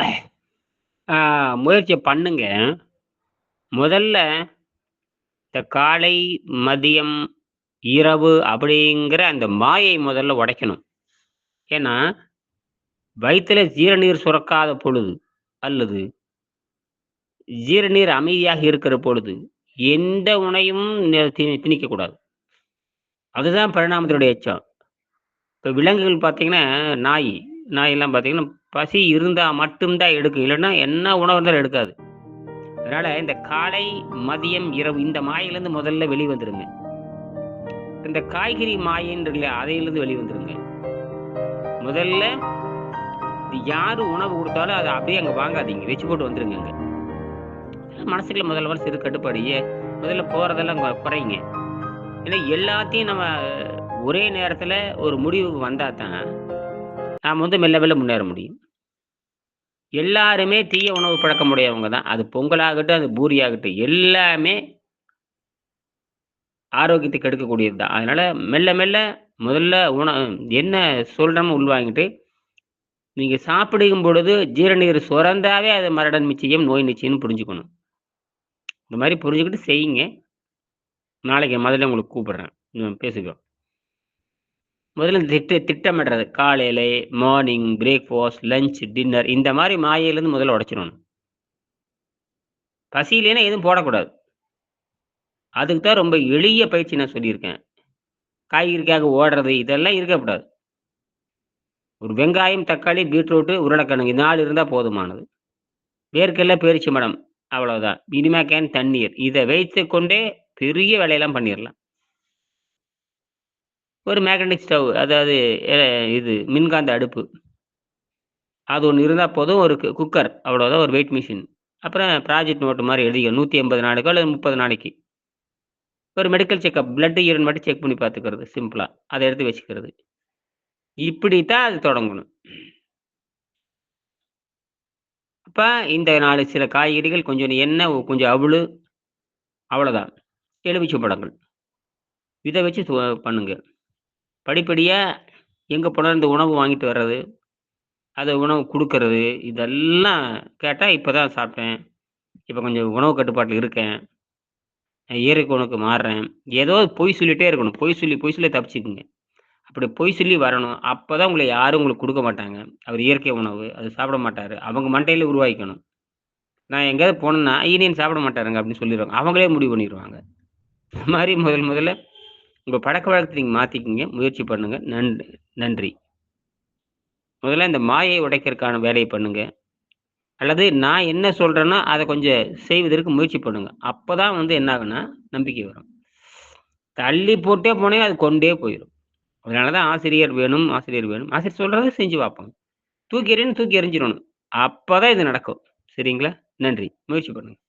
முயற்சியை முயற்சி பண்ணுங்க. முதல்ல இந்த காலை, மதியம், இரவு அப்படிங்கிற அந்த மாயை முதல்ல உடைக்கணும். ஏன்னா, வயித்துல ஜீரநீர் சுரக்காத பொழுது, அல்லது ஜீரநீர் அமைதியாக இருக்கிற பொழுது, எந்த உணையும் திணிக்கக்கூடாது. அதுதான் பரிணாமத்தினுடைய எச்சம். இப்போ விலங்குகள் பார்த்தீங்கன்னா, நாய் நாயெல்லாம் பார்த்தீங்கன்னா, பசி இருந்தால் மட்டும்தான் எடுக்கும். இல்லைன்னா என்ன உணவு இருந்தாலும் எடுக்காது. அதனால் இந்த காலை, மதியம், இரவு இந்த மாயிலேருந்து முதல்ல வெளிவந்துருங்க இந்த காய்கறி மாயைன்னு இருக்கு இல்லையா? அதிலிருந்து வெளிய முதல்ல யார் உணவு கொடுத்தாலும் அதை அப்படியே அங்கே வாங்காதீங்க. வச்சு போட்டு வந்துருங்க அங்க. மனசுக்குள்ள முதல்ல வர சிறு கட்டுப்பாடு. முதல்ல போகிறதெல்லாம் கொ குறைங்க. ஏன்னா எல்லாத்தையும் நம்ம ஒரே நேரத்தில் ஒரு முடிவுக்கு வந்தால் தான், நாம் வந்து மெல்ல மெல்ல முன்னேற முடியும். எல்லாருமே தீய உணவு பழக்கம் உடையவங்க தான். அது பொங்கலாகட்டும், அது பூரியாகட்டும் எல்லாமே ஆரோக்கியத்தை கெடுக்கக்கூடியது தான். அதனால மெல்ல மெல்ல முதல்ல உண என்ன சொல்கிறோமோ உள்வாங்கிட்டு, நீங்கள் சாப்பிடும் பொழுது ஜீரநீர் சுரந்தாவே அது மரடன் நிச்சயம், நோய் நிச்சயம்னு புரிஞ்சுக்கணும். இந்த மாதிரி புரிஞ்சுக்கிட்டு செய்யுங்க. நாளைக்கு முதல்ல உங்களுக்கு கூப்பிடுறேன். பேசிக்கிறோம் முதல்ல திட்ட திட்டமிடுறது. காலையில மார்னிங், பிரேக்ஃபாஸ்ட், லஞ்ச், டின்னர் இந்த மாதிரி மாயையிலேருந்து முதல்ல உடச்சிடணும் பசியிலேன்னா எதுவும் போடக்கூடாது. அதுக்கு தான் ரொம்ப எளிய பயிற்சி நான் சொல்லியிருக்கேன். காய்கறிக்காக ஓடுறது இதெல்லாம் இருக்கக்கூடாது. ஒரு வெங்காயம், தக்காளி, பீட்ரூட்டு, உருளைக்கிழங்கு இது 4 இருந்தா போதுமானது. வேர்க்கடல, பேரிச்சம்பழம் அவ்வளவுதான். இனிமே கேன் தண்ணீர். இதை வைத்து கொண்டே பெரிய வேலையெல்லாம் பண்ணிடலாம் ஒரு மேக்னடிக் ஸ்டவ் அதாவது இது மின்காந்த அடுப்பு. அது ஒன்று இருந்தால் போதும். ஒரு கு குக்கர் அவ்வளோதான் ஒரு வெயிட் மிஷின். அப்புறம் ப்ராஜெக்ட் நோட்டு மாதிரி எழுதிக்க 180 நாளைக்கோ அல்லது 30 நாளைக்கு. ஒரு மெடிக்கல் செக்கப் பிளட், யூரின் மட்டும் செக் பண்ணி பார்த்துக்கிறது சிம்பிளாக அதை எடுத்து வச்சுக்கிறது. இப்படித்தான் அது தொடங்கணும். அப்போ இந்த நாலு சில காய்கறிகள், கொஞ்சம் எண்ணெய், கொஞ்சம் அவுளு அவ்வளோதான். எலுமிச்சம்பழங்கள். இதை வச்சு பண்ணுங்கள் பண்ணுங்க. படிப்படியாக எங்கே போனாலும் இந்த உணவு வாங்கிட்டு வர்றது, அதை உணவு கொடுக்கறது இதெல்லாம் கேட்டால் இப்போ தான் சாப்பிட்டேன். இப்போ கொஞ்சம் உணவு கட்டுப்பாட்டில் இருக்கேன். இயற்கை உணவுக்கு மாறுறேன். ஏதோ பொய் சொல்லிகிட்டே இருக்கணும். பொய் சொல்லி பொய் சொல்லி தப்பிச்சுக்குங்க. அப்படி பொய் சொல்லி வரணும். அப்பதான் உங்களை யாரும் உங்களுக்கு கொடுக்க மாட்டாங்க. அவர் இயற்கை உணவு, அது சாப்பிட மாட்டார் அவங்க மண்டையில் உருவாக்கிக்கணும். நான் எங்கேயாவது போனேன்னா, இனியன் சாப்பிட மாட்டாருங்க அப்படின்னு சொல்லிடுவாங்க அவங்களே முடிவு பண்ணிடுவாங்க இந்த மாதிரி முதல் முதல்ல உங்கள் பழக்க வழக்கத்தை நீங்கள் மாற்றிக்கிங்க முயற்சி பண்ணுங்கள் நன் நன்றி. முதல்ல இந்த மாயை உடைக்கிறதுக்கான வேலையை பண்ணுங்கள் அல்லது நான் என்ன சொல்கிறேன்னா அதை கொஞ்சம் செய்வதற்கு முயற்சி பண்ணுங்கள் அப்போ தான் வந்து என்ன ஆகுனா நம்பிக்கை வரும். தள்ளி போட்டே போனே அது கொண்டே போயிடும் அதனால தான் ஆசிரியர் வேணும், ஆசிரியர் வேணும். ஆசிரியர் சொல்கிறத செஞ்சு பார்ப்போம். தூக்கி எறின்னு தூக்கி எறிஞ்சிடணும் அப்போ தான் இது நடக்கும். சரிங்களா? நன்றி. முயற்சி பண்ணுங்கள்